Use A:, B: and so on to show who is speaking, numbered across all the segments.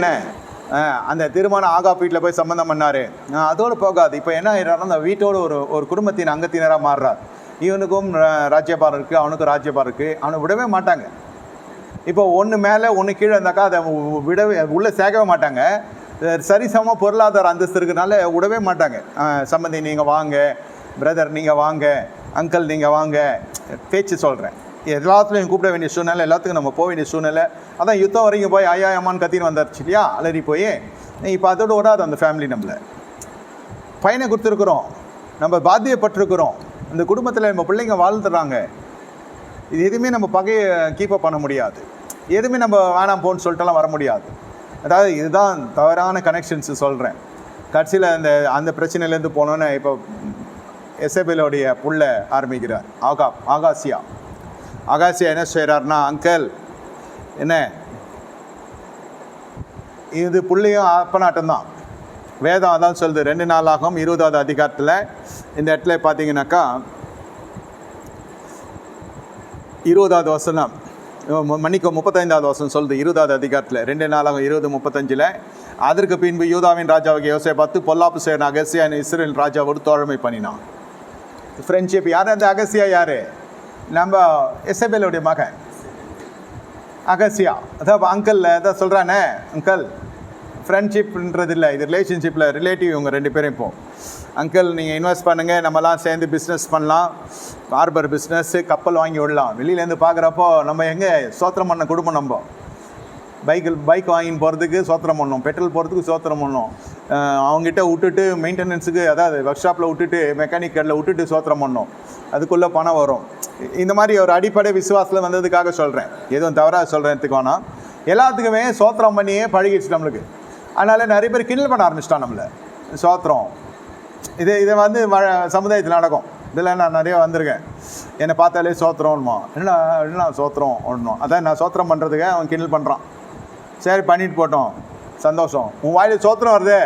A: என்ன அந்த திருமணம் ஆகா வீட்டில் போய் சம்மந்தம் பண்ணார். அதோடு போகாது. இப்போ என்ன ஆயிடுறாருன்னா அந்த வீட்டோட ஒரு ஒரு குடும்பத்தின் அங்கத்தினராக மாறுறார். இவனுக்கும் அஹ், ராஜ்யபாரம் இருக்குது அவனுக்கும் ராஜ்யபாரம் இருக்குது அவனை விடவே மாட்டாங்க. இப்போ ஒன்று மேலே ஒன்று கீழே இருந்தாக்கா அதை விடவே உள்ளே சேர்க்கவே மாட்டாங்க. சரிசம பொருளாதார அந்தஸ்து இருக்கிறனால விடவே மாட்டாங்க. சம்மந்தி நீங்கள் வாங்க. பிரதர் நீங்கள் வாங்க. அங்கிள் நீங்கள் வாங்க. பேச்சு சொல்கிறேன் எல்லாத்துலையும் கூப்பிட வேண்டிய சூழ்நிலை எல்லாத்துக்கும் நம்ம போக வேண்டிய சூழ்நிலை. அதான் யுத்தம் வரைக்கும் போய் ஐயா அம்மான்னு கத்தின்னு வந்தாச்சு இல்லையா? அலறி போய் இப்போ அதோட விடாது அந்த ஃபேமிலி நம்மளை. பையனை கொடுத்துருக்குறோம். நம்ம பாத்தியப்பட்டிருக்கிறோம். இந்த குடும்பத்தில் நம்ம பிள்ளைங்க வாழ்ந்துடுறாங்க. இது எதுவுமே நம்ம பகையை கீப்பப் பண்ண முடியாது. எதுவுமே நம்ம வேணாம் போன்னு சொல்லிட்டுலாம் வர முடியாது. அதாவது இதுதான் தவறான கனெக்ஷன்ஸ் சொல்கிறேன் கடைசியில் அந்த அந்த பிரச்சனையிலேருந்து போனோன்னே இப்போ எஸ்எபிலோடைய புள்ள ஆரம்பிக்கிறார். ஆகா ஆகாசியா. ஆகாசியா என்ன செய்கிறார்னா அங்கிள் என்ன? இது புள்ளியும் அப்பனாட்டம் தான் வேதம் அதான் சொல்லுது. ரெண்டு நாளாகும் இருபதாவது அதிகாரத்தில். இந்த இடத்துல பார்த்தீங்கன்னாக்கா இருபதாவது வசனம் ம- மன்னிக்க முப்பத்தைந்தாவது வருஷம் சொல்லுது. இருபதாவது அதிகாரத்தில். ரெண்டு நாளாகும் இருபது முப்பத்தஞ்சில். அதற்கு பின்பு யூதாவின் ராஜாவுக்கு யோசை பார்த்து பொல்லாப்பு செய்யணும் அகசியா இஸ்ரேல் ராஜாவோடு தோழமை பண்ணினான். ஃப்ரெண்ட்ஷிப் யார் அந்த அகசியா யார்? நம்ம எஸ்எபிஎலுடைய மகன். அகசியா. அதான் அங்கிளில் அதான் சொல்கிறானே அங்கிள் ஃப்ரெண்ட்ஷிப்ன்றது இல்லை இது ரிலேஷன்ஷிப்பில் ரிலேட்டிவ் இவங்க ரெண்டு பேரும் இப்போ. அங்கிள் நீங்கள் இன்வெஸ்ட் பண்ணுங்கள் நம்மலாம் சேர்ந்து பிஸ்னஸ் பண்ணலாம். ஹார்பர் பிஸ்னஸ்ஸு கப்பல் வாங்கி விடலாம். வெளியிலேருந்து பார்க்குறப்போ நம்ம எங்கே சோத்திரம் பண்ண குடும்பம் நம்ம. பைக்கில் பைக் வாங்கின்னு போகிறதுக்கு சோத்திரம் பண்ணோம் பெட்ரோல் போகிறதுக்கு சோத்திரம் பண்ணோம் அவங்ககிட்ட விட்டுட்டு மெயின்டெனன்ஸுக்கு அதாவது ஒர்க் ஷாப்பில் விட்டுட்டு மெக்கானிக் கடையில் விட்டுட்டு சோத்திரம் பண்ணணும். அதுக்குள்ளே பணம் வரும். இந்த மாதிரி ஒரு அடிப்படை விசுவாசத்தில் வந்ததுக்காக சொல்கிறேன் எதுவும் தவறாக சொல்கிறதுக்கு வேணாம். எல்லாத்துக்குமே சோத்திரம் பண்ணியே பழகிடுச்சு நம்மளுக்கு. அதனால நிறைய பேர் கிண்டல் பண்ண ஆரம்பிச்சிட்டான் நம்மளை. சோத்திரம் இது இதை வந்து வ சமுதாயத்தில் நடக்கும். இதில் நான் நிறைய வந்திருக்கேன். என்னை பார்த்தாலே சோத்திரம்மா என்ன என்ன சோத்திரம் ஒன்றும் அதான் நான் சோத்திரம் பண்ணுறதுக்கு அவன் கிண்டல் பண்ணுறான் சரி பண்ணிட்டு போட்டோம். சந்தோஷம். உன் வாயில் சோத்திரம் வருதே.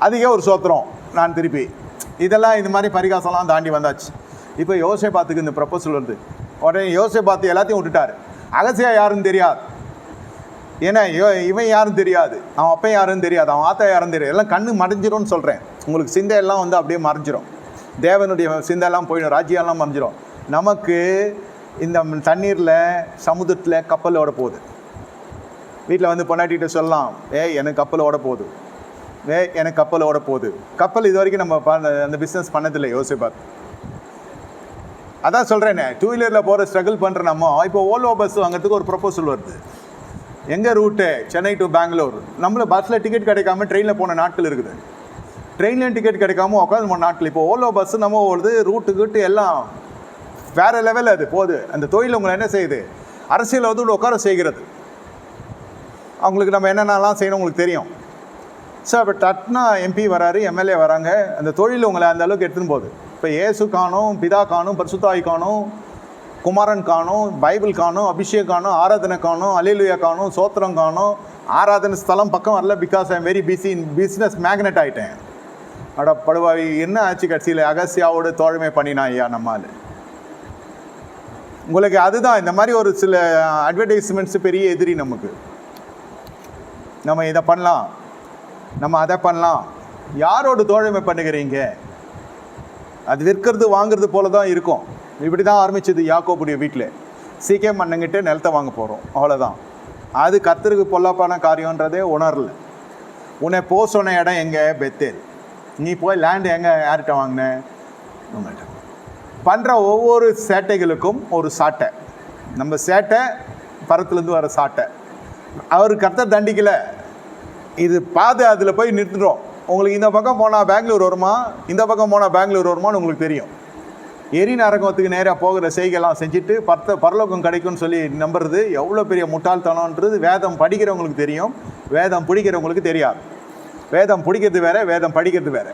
A: அதுக்கே ஒரு சோத்திரம். நான் திருப்பி. இதெல்லாம் இந்த மாதிரி பரிகாசம்லாம் தாண்டி வந்தாச்சு. இப்போ யோசை பார்த்துக்கு இந்த ப்ரப்போசல் வருது. உடனே யோசை பார்த்து எல்லாத்தையும் விட்டுட்டாரு. அகசியா யாருன்னு தெரியாது. ஏன்னா இவன் யாரும் தெரியாது. அவன் அப்பன் யாருன்னு தெரியாது. அவன் ஆத்தா யாரும் தெரியாது. எல்லாம் கண்ணு மறைஞ்சிரும்னு சொல்கிறேன் உங்களுக்கு சிந்தையெல்லாம் வந்து அப்படியே மறைஞ்சிரும். தேவனுடைய சிந்தையெல்லாம் போயிடும். ராஜ்யம்லாம் மறைஞ்சிரும். நமக்கு இந்த தண்ணீரில் சமுத்திரத்தில் கப்பலோட போகுது. வீட்டில் வந்து பொண்டாட்டிகிட்ட சொல்லலாம் ஏ எனக்கு கப்பல் ஓட போகுது. ஏய் எனக்கு கப்பல் ஓட போகுது. கப்பல் இது வரைக்கும் நம்ம அந்த பிஸ்னஸ் பண்ணதில்லை யோசிச்சு அதான் சொல்கிறேனே டூ வீலரில் போகிற ஸ்ட்ரகிள் பண்ணுற நம்ம இப்போ ஓல்வோ பஸ் வாங்குறதுக்கு ஒரு ப்ரொபோசல் வருது. எங்கே ரூட்டு சென்னை டு பெங்களூர் நம்மள பஸ்ஸில் டிக்கெட் கிடைக்காம ட்ரெயினில் போன நாட்கள் இருக்குது. ட்ரெயின்லேயும் டிக்கெட் கிடைக்காம உட்காந்து போன நாட்கள். இப்போ ஓலோ பஸ் நம்ம ஓடுது ரூட்டு கீட்டு எல்லாம் வேறு லெவலில் அது போகுது. அந்த தொழில் உங்களை என்ன செய்யுது? அரசியல் வந்து உட்கார செய்கிறது. அவங்களுக்கு நம்ம என்னென்னலாம் செய்யணும் உங்களுக்கு தெரியும். சார் இப்போ டட்னா எம்பி வராரு எம்எல்ஏ வராங்க. அந்த தொழில் உங்களை அந்த அளவுக்கு எடுத்துன்னு போகுது. இப்போ இயேசு காணும் பிதா காணும் பரிசுத்தாய் காணும் குமாரன் காணும் பைபிள் காணும் அபிஷேக் காணும் ஆராதனை காணும் அலிலுயா காணும் சோத்திரம் காணும் ஆராதனை ஸ்தலம் பக்கம் வரல because I very busy in business magnet ஆகிட்டேன் அட படுவாவி என்ன ஆச்சு கட்சியில்? அகசியாவோட தோழமை பண்ணினா ஐயா நம்மால். உங்களுக்கு அதுதான் இந்த மாதிரி ஒரு சில அட்வர்டைஸ்மெண்ட்ஸ் பெரிய எதிரி நமக்கு. நம்ம இதை பண்ணலாம். நம்ம அதை பண்ணலாம். யாரோட தோழமை பண்ணுகிறீங்க? அது விற்கிறது வாங்குறது போல தான் இருக்கும். இப்படி தான் ஆரம்பிச்சது யாக்கோபுடைய வீட்டில். சீக்கிரம் மண்ணங்கிட்ட நிலத்தை வாங்க போகிறோம் அவ்வளோதான் அது கர்த்தருக்கு பொல்லாப்பான காரியன்றதே உணரல. உன்னை போ சொன்ன இடம் எங்கே? பெத்தேல். நீ போய் லேண்டு எங்கே? யார்கிட்ட வாங்கின? உங்கள்கிட்ட பண்ணுற ஒவ்வொரு சேட்டைகளுக்கும் ஒரு சாட்டை. நம்ம சேட்டை பரத்துலேருந்து வர சாட்டை. அவர் கத்த தண்டிக்கலை. இது பாதை அதில் போய் நிறுத்துறோம் உங்களுக்கு இந்த பக்கம் போனால் பெங்களூர் வருமா? இந்த பக்கம் போனால் பெங்களூர் வருமான்னு உங்களுக்கு தெரியும். எரி நரகத்துக்கு நேராக போகிற செய்கைலாம் செஞ்சுட்டு பர்த்த பரலோகம் கிடைக்கும்னு சொல்லி நம்புறது எவ்வளோ பெரிய முட்டாள்தனன்றது வேதம் படிக்கிறவங்களுக்கு தெரியும். வேதம் பிடிக்கிறவங்களுக்கு தெரியாது. வேதம் பிடிக்கிறது வேற வேதம் படிக்கிறது வேற.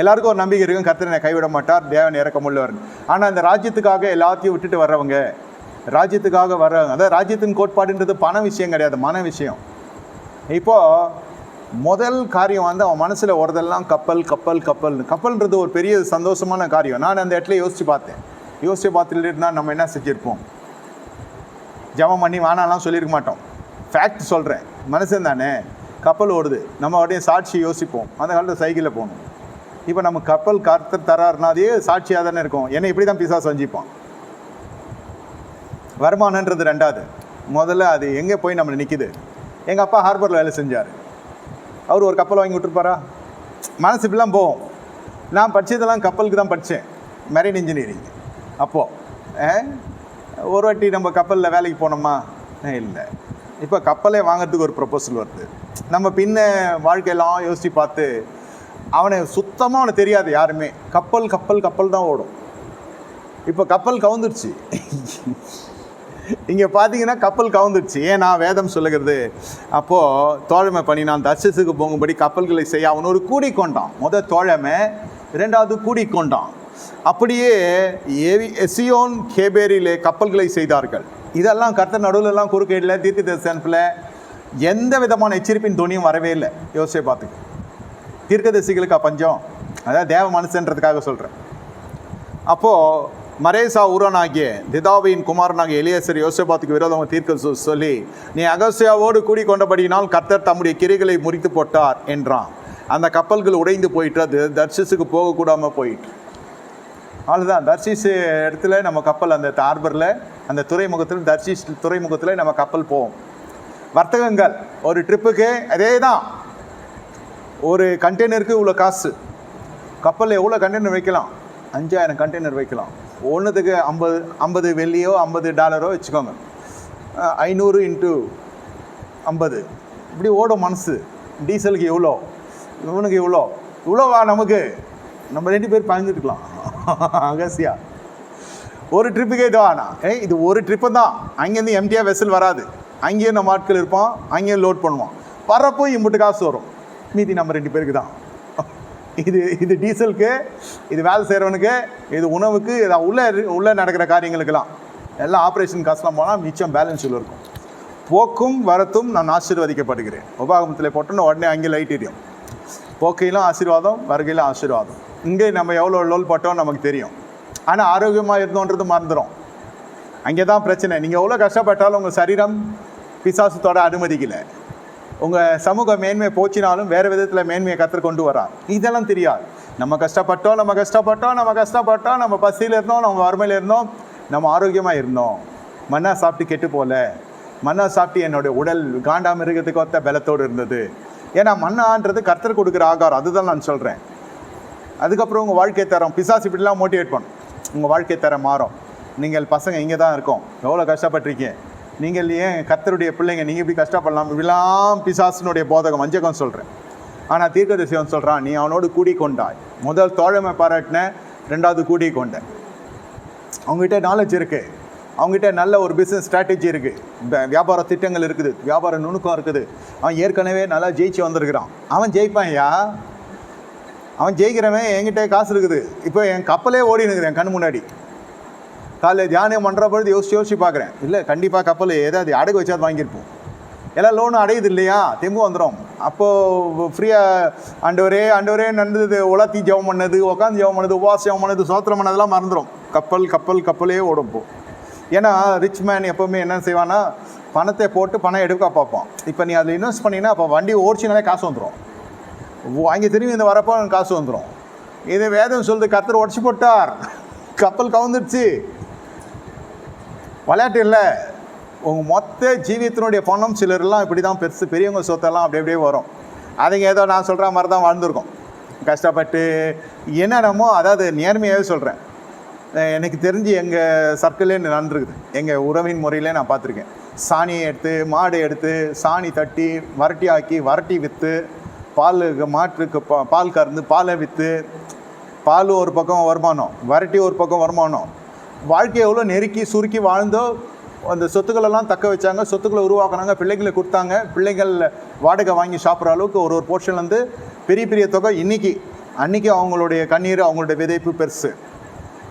A: எல்லாருக்கும் ஒரு நம்பிக்கை இருக்கும் கத்திரனை கைவிட மாட்டார் தேவன் இறக்கமுள்ளவர் ஆனால் இந்த ராஜ்யத்துக்காக எல்லாத்தையும் விட்டுட்டு வர்றவங்க ராஜ்யத்துக்காக வர்றவங்க அதாவது ராஜ்யத்தின் கோட்பாடுன்றது பண விஷயம் கிடையாது மன விஷயம். இப்போது முதல் காரியம் வந்து அவன் மனசில் வரதெல்லாம் கப்பல் கப்பல் கப்பல். கப்பல்ன்றது ஒரு பெரிய சந்தோஷமான காரியம். நான் அந்த இடத்துல யோசித்து பார்த்தேன். யோசித்து பார்த்துட்டு நம்ம என்ன செஞ்சுருப்போம்? ஜபம் பண்ணி வேணாலாம் சொல்லியிருக்க மாட்டோம். ஃபேக்ட் சொல்கிறேன் மனுஷன் தானே. கப்பல் ஓடுது. நம்ம உடனே சாட்சி யோசிப்போம். அந்த காலத்தில் சைக்கிளில் போகணும். இப்போ நம்ம கப்பல் கர்த்தர் தராருனா அதே சாட்சியாக தானே இருக்கும். என்னை இப்படி தான் பிசா செஞ்சுப்பான் வருமானன்றது ரெண்டாவது. முதல்ல அது எங்கே போய் நம்மளை நிற்கிது எங்கள் அப்பா ஹார்பரில் வேலை செஞ்சார். அவர் ஒரு கப்பல் வாங்கி விட்டுருப்பாரா? மனசு இப்படிலாம் போகும். நான் படித்ததெல்லாம் கப்பலுக்கு தான் படித்தேன். மெரைன் இன்ஜினியரிங் அப்போது ஒரு வாட்டி நம்ம கப்பலில் வேலைக்கு போனோமா? இல்லை. இப்போ கப்பலே வாங்குறதுக்கு ஒரு ப்ரொபோசல் வருது. நம்ம பின்ன வாழ்க்கையெல்லாம் யோசித்து பார்த்து அவனை சுத்தமாக அவனுக்கு தெரியாது யாருமே. கப்பல் கப்பல் கப்பல் தான் ஓடும். இப்போ கப்பல் கவுந்துருச்சு. இங்கே பார்த்தீங்கன்னா கப்பல் கவுந்துடுச்சு. ஏன் நான் வேதம் சொல்லுகிறது? அப்போது தோழமை பண்ணி நான் தர்சத்துக்கு போகும்படி கப்பல்களை செய்ய அவன் ஒரு கூடி கொண்டான். முத தோழமை ரெண்டாவது கூடி கொண்டான். அப்படியே ஏவி எசியோன் கேபேரியிலே கப்பல்களை செய்தார்கள். இதெல்லாம் கர்த்த நடுவுலலாம் குறுக்கேடில் தீர்த்தி தரிசனத்தில் எந்த விதமான எச்சரிப்பின் துணியும் வரவே இல்லை. யோசிச்சு பார்த்துக்க. தீர்க்கதரிசிகளுக்கு பஞ்சம்? அதாவது தேவ மனுஷன்றதுக்காக சொல்கிறேன் அப்போது மரேசா ஊரனாகிய திதாவியின் குமாரனாகிய எலியசர் யோசபாத்துக்கு விரோதமாக தீர்க்க சொல்லி நீ அகசியாவோடு கூடி கொண்டபடியினால் கர்த்தர் தம்முடைய கிரிகளை முறித்து போட்டார் என்றான். அந்த கப்பல்கள் உடைந்து போயிட்டு அது தர்ஷிஸுக்கு போகக்கூடாமல் போயிட்டு அவ்வளோதான் தர்சிஸ் இடத்துல நம்ம கப்பல் அந்த ஹார்பரில் அந்த துறைமுகத்தில் தர்சிஸ் துறைமுகத்தில் நம்ம கப்பல் போவோம். வர்த்தகங்கள். ஒரு ட்ரிப்புக்கு அதே தான் ஒரு கண்டெய்னருக்கு இவ்வளோ காசு. கப்பலில் எவ்வளோ கண்டெய்னர் வைக்கலாம்? அஞ்சாயிரம் கண்டெய்னர் வைக்கலாம். ஒன்றுத்துக்கு ஐம்பது ஐம்பது வெள்ளியோ ஐம்பது டாலரோ வச்சுக்கோங்க. ஐநூறு இன்ட்டு ஐம்பது. இப்படி ஓடும் மனசு. டீசலுக்கு எவ்வளோ? இவனுக்கு இவ்வளோ இவ்வளோவா நமக்கு? நம்ம ரெண்டு பேர் பயந்துட்டுக்கலாம். அகசியா. ஒரு ட்ரிப்புக்கே இதுவாண்ணா ஏ இது ஒரு ட்ரிப்பு தான். அங்கேருந்து எம்டியாக வெசல் வராது. அங்கேயும் நம்ம ஆட்கள் இருப்போம். அங்கேயும் லோட் பண்ணுவோம். வரப்போ இம்புட்டு காசு வரும். மீதி நம்ம ரெண்டு பேருக்கு தான். இது இது டீசலுக்கு இது வேலை செய்கிறவனுக்கு இது உணவுக்கு இது உள்ளே உள்ளே நடக்கிற காரியங்களுக்கெல்லாம் எல்லாம் ஆப்ரேஷன் காசுலாம் போனால் மிச்சம் பேலன்ஸில் இருக்கும். போக்கும் வரத்தும் நான் ஆசீர்வதிக்கப்படுகிறேன். உபாகமத்தில் போட்டோன்னு உடனே அங்கே லைட் எரியும் போக்கையிலும் ஆசீர்வாதம் வருகையிலும் ஆசீர்வாதம். இங்கே நம்ம எவ்வளோ லோல் பட்டோம் நமக்கு தெரியும். ஆனால் ஆரோக்கியமாக இருந்தோன்றது மறந்துடும் அங்கே தான் பிரச்சனை. நீங்கள் எவ்வளோ கஷ்டப்பட்டாலும் உங்கள் சரீரம் பிசாசத்தோட அனுமதிக்கலை. உங்கள் சமூக மேன்மை போச்சினாலும் வேறு விதத்தில் மேன்மையை கற்றுக்கொண்டு வரார் இதெல்லாம் தெரியாது. நம்ம கஷ்டப்பட்டோம் நம்ம கஷ்டப்பட்டோம் நம்ம கஷ்டப்பட்டோம் நம்ம பசியில் இருந்தோம் நம்ம வறுமையில் இருந்தோம் நம்ம ஆரோக்கியமாக இருந்தோம். மண்ணா சாப்பிட்டு கெட்டு போகல மண்ணா சாப்பிட்டு என்னுடைய உடல் காண்டா மிருகத்துக்கு ஒத்த பலத்தோடு இருந்தது. ஏன்னா மண்ணான்றது கர்த்தர் கொடுக்குற ஆகாரம். அதுதான் நான் சொல்கிறேன் அதுக்கப்புறம் உங்கள் வாழ்க்கை தரம் பிசாசு இப்படிலாம் மோட்டிவேட் பண்ணும். உங்கள் வாழ்க்கை தரம் மாறும். நீங்கள் பசங்க இங்கே தான் இருக்கோம். எவ்வளோ கஷ்டப்பட்டிருக்கீங்க? நீங்கள் ஏன் கத்தருடைய பிள்ளைங்க நீங்கள் இப்படி கஷ்டப்படலாம்? இப்படிலாம் பிசாசினுடைய போதகம் வஞ்சகம் சொல்கிறேன் ஆனால் தீர்க்கதரிசிவன் சொல்கிறான் நீ அவனோடு கூடி கொண்டாய் முதல் தோழமை பாராட்டின ரெண்டாவது கூடி கொண்டேன் அவங்ககிட்ட நாலேஜ் இருக்குது அவங்ககிட்ட நல்ல ஒரு பிஸ்னஸ் ஸ்ட்ராட்டஜி இருக்குது வியாபார திட்டங்கள் இருக்குது. வியாபார நுணுக்கம் இருக்குது. அவன் ஏற்கனவே நல்லா ஜெயிச்சு வந்திருக்கிறான். அவன் ஜெயிப்பான் ஐயா. அவன் ஜெயிக்கிறவன் என்கிட்ட காசு இருக்குது. இப்போ என் கப்பலே ஓடினுக்குது என் கண் முன்னாடி. காலைல தியானம் பண்ணுற பொழுது யோசிச்சு யோசிச்சு பார்க்குறேன். இல்லை கண்டிப்பாக கப்பல் ஏதாவது அடகு வச்சாது வாங்கியிருப்போம். எல்லாம் லோனும் அடையுது இல்லையா? தெம்பு வந்துடும் அப்போது ஃப்ரீயாக ஆண்டவரே ஆண்டவரே நடந்தது உலத்தி ஜெபம் பண்ணது உட்காந்து ஜெபம் பண்ணது உபாச ஜெபம் பண்ணது சோத்திரம் பண்ணதெல்லாம் மறந்துடும் கப்பல் கப்பல் கப்பலே ஓடும் போ. ஏன்னா ரிச் மேன் எப்போவுமே என்ன செய்வான்னா பணத்தை போட்டு பணம் எடுக்க பார்ப்பான். இப்போ நீ அதில் இன்வெஸ்ட் பண்ணினா அப்போ வண்டி ஓடிச்சினாலே காசு வந்துடும் வாங்கி திரும்பி இந்த வரப்போ காசு வந்துடும் இது வேதம் சொல்லுது கத்தர் உடச்சி போட்டார். கப்பல் கவுந்துருச்சு. விளையாட்டு இல்லை. உங்கள் மொத்த ஜீவியத்தினுடைய பணம் சிலர்லாம் இப்படி தான் பெருசு பெரியவங்க சொத்தெல்லாம் அப்படி அப்படியே வரும். அதுங்க ஏதோ நான் சொல்கிற மாதிரி தான் வாழ்ந்துருக்கோம். கஷ்டப்பட்டு என்னென்னமோ அதாவது நேர்மையாகவே சொல்கிறேன் எனக்கு தெரிஞ்சு எங்கள் சர்க்கிளே நடந்துருக்குது. எங்கள் உறவின் முறையிலே நான் பார்த்துருக்கேன். சாணியை எடுத்து மாடு எடுத்து சாணி தட்டி வரட்டி ஆக்கி வரட்டி விற்று பால் மாட்டுக்கு பா பால் கறந்து பாலை விற்று பால் ஒரு பக்கம் வருமானம் வரட்டி ஒரு பக்கம் வருமானம் வாழ்க்கையை எவ்வளோ நெருக்கி சுருக்கி வாழ்ந்தோ அந்த சொத்துக்களெல்லாம் தக்க வச்சாங்க சொத்துக்களை உருவாக்குனாங்க பிள்ளைங்களை கொடுத்தாங்க பிள்ளைகள் வாடகை வாங்கி சாப்பிட்ற அளவுக்கு ஒரு ஒரு போர்ஷன்லேருந்து பெரிய பெரிய தொகை இன்றைக்கி அன்றைக்கி அவங்களுடைய கண்ணீர் அவங்களுடைய விதைப்பு பெருசு.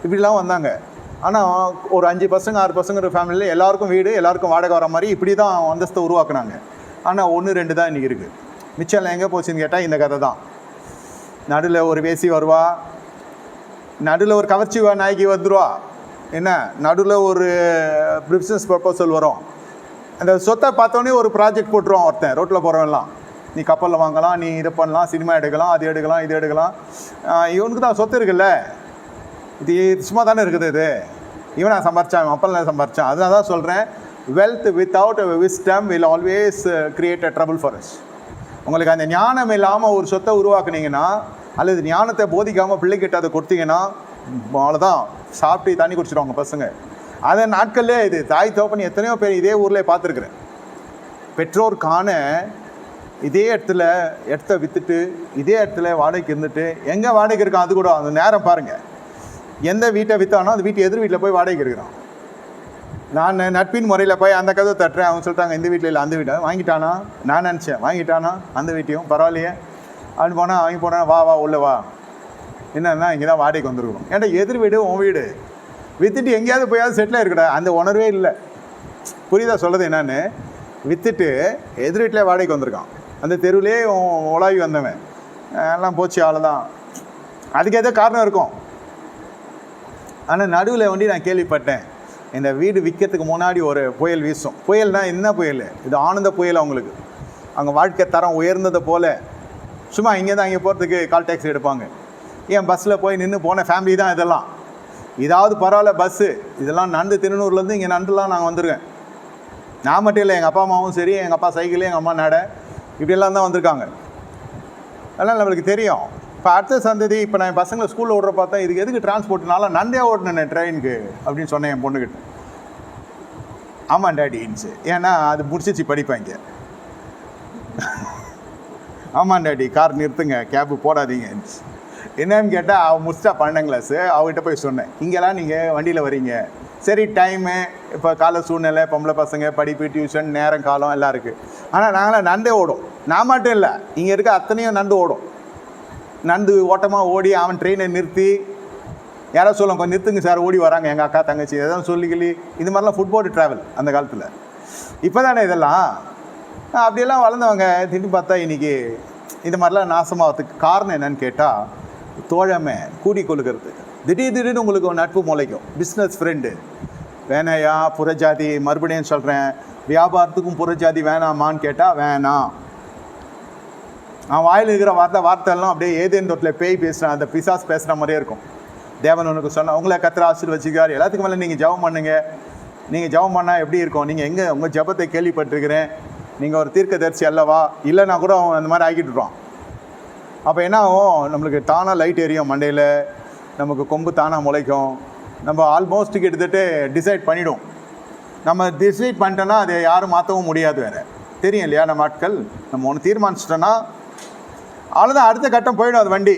A: இப்படிலாம் வந்தாங்க. ஆனால் ஒரு அஞ்சு பசங்க ஆறு பசங்க ஃபேமிலியில் எல்லாருக்கும் வீடு எல்லாருக்கும் வாடகை வர மாதிரி இப்படி தான் அந்தஸ்தை உருவாக்குனாங்க. ஆனால் ஒன்று ரெண்டு தான் இன்றைக்கி இருக்குது மிச்சம் எல்லாம் எங்கே போச்சுன்னு கேட்டால் இந்த கதை தான். நடுவில் ஒரு வேசி வருவா நடுவில் ஒரு கவர்ச்சி வா- நாயகி வந்துடுவா என்ன நடுவில் ஒரு பிஸ்னஸ் ப்ரப்போசல் வரும். அந்த சொத்தை பார்த்தோன்னே ஒரு ப்ராஜெக்ட் போட்டுருவான் ஒருத்தன் ரோட்டில் போகிறவன்லாம் நீ கப்பலில் வாங்கலாம் நீ இதை பண்ணலாம் சினிமா எடுக்கலாம் அது எடுக்கலாம் இது எடுக்கலாம். இவனுக்கு தான் சொத்து இருக்குல்ல. இது சும்மா தானே இருக்குது இது. இவனை சம்பாரிச்சான் அப்பெல்லாம் சம்பாரிச்சான். அதனால தான் சொல்கிறேன் wealth without wisdom will always create a trouble for உங்களுக்கு அந்த ஞானம் இல்லாமல் ஒரு சொத்தை உருவாக்குனீங்கன்னா அல்லது ஞானத்தை போதிக்காமல் பிள்ளைக்கிட்ட அதை கொடுத்தீங்கன்னா அவ்வளோதான் சாப்பிட்டு தண்ணி குடிச்சிடுவாங்க பசங்க. அந்த நாட்கள்லே இது தாய் தோப்பன் எத்தனையோ பேர் இதே ஊரில் பார்த்துருக்குறேன். பெற்றோர் காண இதே இடத்துல இடத்த விற்றுட்டு இதே இடத்துல வாடகைக்கு இருந்துட்டு எங்கே வாடகைக்கு இருக்கான் அது கூட அந்த நேரம் பாருங்கள் எந்த வீட்டை விற்றானோ அந்த வீட்டு எதிர் வீட்டில் போய் வாடகைக்கு இருக்கிறான். நான் நட்பின் முறையில் போய் அந்த கதவை தட்டுறேன். அவங்க சொல்லிட்டாங்க இந்த வீட்டில் இல்லை அந்த வீட்டை வாங்கிட்டானா? நான் நினச்சேன். வாங்கிட்டானா? அந்த வீட்டையும்? பரவாயில்லையே. அப்படின்னு போனால் வாங்கி போனா வா வா உள்ளே வா. என்னன்னா இங்கே தான் வாடகைக்கு வந்துருக்கணும் ஏன்டா எதிர் வீடு உன் வீடு? விற்றுட்டு எங்கேயாவது போயாவது செட்டில் இருக்கடா அந்த உணர்வே இல்லை. புரியுதா சொல்கிறது என்னன்னு? விற்றுட்டு எதிர் வீட்டில் வாடகைக்கு வந்திருக்கான். அந்த தெருவிலே உலாவி வந்தவன். எல்லாம் போச்சு அவ்வளோதான் அதுக்கு ஏதோ காரணம் இருக்கும். ஆனால் நடுவில் வண்டி நான் கேள்விப்பட்டேன். இந்த வீடு விற்கிறதுக்கு முன்னாடி ஒரு புயல் வீசும். புயல்னா என்ன புயல்? இது ஆனந்த புயல் அவங்களுக்கு அவங்க வாழ்க்கை தரம் உயர்ந்ததை போல். சும்மா இங்கே தான் இங்கே போகிறதுக்கு கால் டாக்ஸி எடுப்பாங்க. ஏன் பஸ்ஸில் போய் நின்று போன ஃபேமிலி தான் இதெல்லாம். இதாவது பரவாயில்ல பஸ்ஸு இதெல்லாம் நண்டு திருநூறுலேருந்து இங்கே நண்டுலாம் நாங்கள் வந்திருக்கேன் நான் மட்டும் இல்லை எங்கள் அப்பா அம்மாவும் சரி எங்கள் அப்பா சைக்கிள் எங்கள் அம்மா நட. இப்படியெல்லாம் தான் வந்திருக்காங்க. அதெல்லாம் நம்மளுக்கு தெரியும். இப்போ அடுத்த சந்ததி இப்போ நான் என் பசங்களை ஸ்கூலில் விட்ற பார்த்தா இதுக்கு எதுக்கு டிரான்ஸ்போர்ட்னால நண்டே ஓட்டினேன் ட்ரெயினுக்கு அப்படின்னு சொன்னேன் என் பொண்ணுக்கிட்ட ஆமாம் டேடின்ஸு ஏன்னா அது முடிச்சிச்சு படிப்பாங்க ஆமாம் டாடி கார் நிறுத்துங்க கேபு போடாதீங்க என்னன்னு கேட்டால் அவள் முடிச்சிட்டா பன்னெண்டாம் கிளாஸு அவகிட்ட போய் சொன்னேன். இங்கெல்லாம் நீங்கள் வண்டியில் வரீங்க சரி டைமு இப்போ கால சூழ்நிலை பொம்பளை பசங்க படிப்பு டியூஷன் நேரம் காலம் எல்லாம் இருக்குது ஆனால் நாங்களாம் நண்டே ஓடும். நான் மட்டும் இல்லை இங்கே இருக்க அத்தனையும் நண்டு ஓடும். நண்டு ஓட்டமாக ஓடி அவன் ட்ரெயினை நிறுத்தி யாரோ சொல்லுவாங்க கொஞ்சம் நிறுத்துங்க சார் ஓடி வராங்க எங்கள் அக்கா தங்கச்சி எதாவது சொல்லிக்கிளி. இந்த மாதிரிலாம் ஃபுட்போர்டு ட்ராவல் அந்த காலத்தில். இப்போ தானே இதெல்லாம்? அப்படியெல்லாம் வளர்ந்தவங்க திடீர்னு பார்த்தா இன்னைக்கு இந்த மாதிரிலாம் நாசமாகிறதுக்கு காரணம் என்னன்னு கேட்டால் தோழமை கூடி கொள்கிறது. திடீர் திடீர்னு உங்களுக்கு ஒரு நட்பு முளைக்கும். பிஸ்னஸ் ஃப்ரெண்டு வேணையா புறஜாதி மறுபடியும் சொல்கிறேன் வியாபாரத்துக்கும் புறஜாதி வேணாமான்னு கேட்டால் வேணாம் அவன் வாயில் இருக்கிற வார்த்தை வார்த்தை எல்லாம் அப்படியே ஏதேன் தொட்டில் பேய் பேசுகிறான் அந்த பிசாஸ் பேசுகிற மாதிரியே இருக்கும். தேவன் உனக்கு சொன்ன உங்களை கத்திர ஆசீர்வச்சிக்கார் எல்லாத்துக்கு மேலே நீங்கள் ஜெபம் பண்ணுங்கள் நீங்கள் ஜெபம் பண்ணால் எப்படி இருக்கும்? நீங்கள் எங்கே உங்கள் ஜெபத்தை கேள்விப்பட்டிருக்கிறேன். நீங்கள் ஒரு தீர்க்கதரிசி அல்லவா? இல்லைன்னா கூட அவன் அந்த மாதிரி ஆகிட்டுருவான் அப்போ என்ன ஆகும் நம்மளுக்கு தானாக லைட் எரியும் மண்டையில். நமக்கு கொம்பு தானாக முளைக்கும். நம்ம ஆல்மோஸ்ட் கிட்டத்தட்ட டிசைட் பண்ணிவிடும் நம்ம டிசைட் பண்ணிட்டோன்னா அதை யாரும் மாற்றவும் முடியாது வேறு. தெரியும் இல்லையா நம்ம ஆட்கள்? நம்ம ஒன்று தீர்மானிச்சிட்டோன்னா அவ்வளோதான் அடுத்த கட்டம் போயிடும் அது வண்டி.